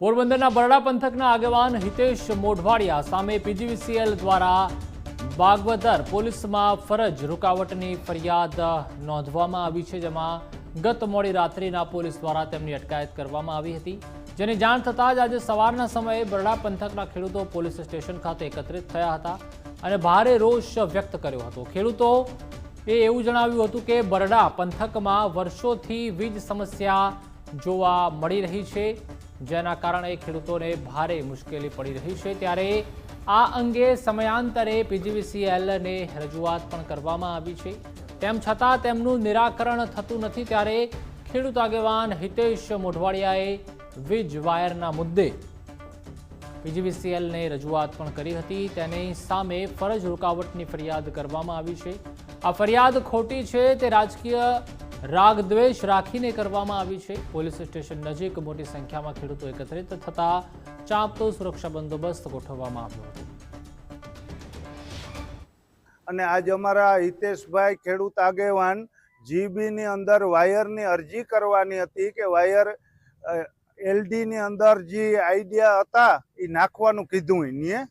પોરબંદરના બરડા પંથકના આગેવાન હિતેશ મોઢવાડિયા સામે પીજીવીસીએલ દ્વારા બાગવદર પોલીસમાં ફરજ રૂકાવટની ફરિયાદ નોંધવામાં આવી છે, જેમાં ગત મોડી રાત્રિના પોલીસ દ્વારા તેમની અટકાયત કરવામાં આવી હતી. જેની જાણ થતાં જ આજે સવારના સમયે બરડા પંથકના ખેડૂતો પોલીસ સ્ટેશન ખાતે એકત્રિત થયા હતા અને ભારે રોષ વ્યક્ત કર્યો હતો. ખેડૂતો એ એવું જણાવ્યું હતું કે બરડા પંથકમાં વર્ષોથી વીજ સમસ્યા જોવા મળી રહી છે. જેના કારણે ખેડૂતોને ભારે મુશ્કેલી પડી રહી છે. ત્યારે આ અંગે સમયાંતરે પીજીવીસીએલને રજૂઆત પણ કરવામાં આવી છે. તેમ છતાં તેમનું નિરાકરણ થતું નથી. ત્યારે ખેડૂત આગેવાન હિતેશ મોઢવાડિયાએ વીજ વાયરના મુદ્દે પીજીવીસીએલને રજૂઆત પણ કરી હતી. તેની સામે ફરજ રૂકાવટની ફરિયાદ કરવામાં આવી છે. આ ફરિયાદ ખોટી છે તે રાજકીય રાગદ્વેષ રાખીને કરવામાં આવી છે. પોલીસ સ્ટેશન નજીક મોટી સંખ્યામાં ખેડૂતો એકત્રિત થતા ચાંપતો સુરક્ષા બંદોબસ્ત ગોઠવવામાં આવ્યો હતો. અને આજ અમારા હિતેશભાઈ ખેડૂત આગેવાન જીબીની અંદર વાયરની અરજી કરવાની હતી કે વાયર એલડીની અંદર જે આઈડિયા હતા એ નાખવાનું કીધું એને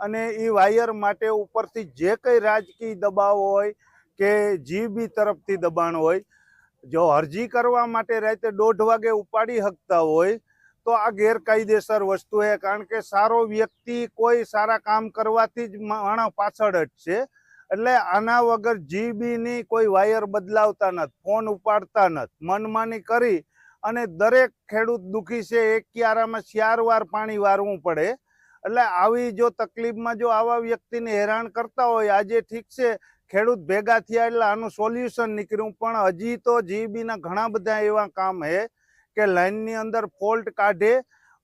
અને એ વાયર માટે ઉપરથી જે કંઈ રાજકીય દબાવ હોય કે જીબી તરફથી દબાણ હોય જો અરજી કરવા માટે રાતે દોઢ વાગે ઉપાડી શકતા હોય, તો આ ગેરકાયદેસર વસ્તુ છે. કારણ કે સારો વ્યક્તિ કોઈ સારા કામ કરવાથી જ માણસ પાછળ જ છે. એટલે આના વગર જીબીની કોઈ વાયર બદલાવતા નથી, ફોન ઉપાડતા નથી. મનમાની કરી અને દરેક ખેડૂત દુખી છે. એક ક્યારામાં ચાર પાણી વારવું પડે. એટલે આવી જો તકલીફમાં જો આવા વ્યક્તિને હેરાન કરતા હોય, આજે ઠીક છે. ખેડૂત ભેગા થયા એટલે આનું સોલ્યુશન નીકળ્યું. પણ હજી તો જીબીના ઘણા બધા એવા કામ છે કે લાઇનની અંદર ફોલ્ટ કાઢે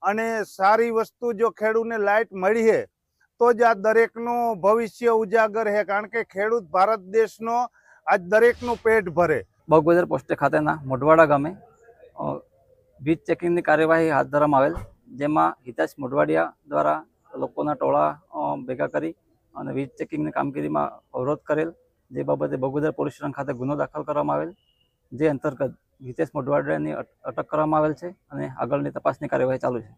અને સારી વસ્તુ જો ખેડૂતને લાઇટ મળી છે તો જ આ દરેકનું ભવિષ્ય ઉજાગર છે કારણ કે ખેડૂત ભારત દેશનો આજ દરેકનું પેટ ભરે. બગવદર પોસ્ટે ખાતેના મોઢવાડા ગામે વીજ ચેકિંગની કાર્યવાહી હાથ ધરવામાં આવેલ, જેમાં હિતાશ મોઢવાડિયા દ્વારા લોકોના ટોળા ભેગા કરી અને વીજ ચેકિંગની કામગીરીમાં અવરોધ કરેલ, જે બાબતે બગોદર પોલીસ સ્ટેશન ખાતે ગુનો દાખલ કરવામાં આવેલ, જે અંતર્ગત હિતેશ મોઢવાડિયાની અટક કરવામાં આવેલ છે અને આગળની તપાસની કાર્યવાહી ચાલુ છે.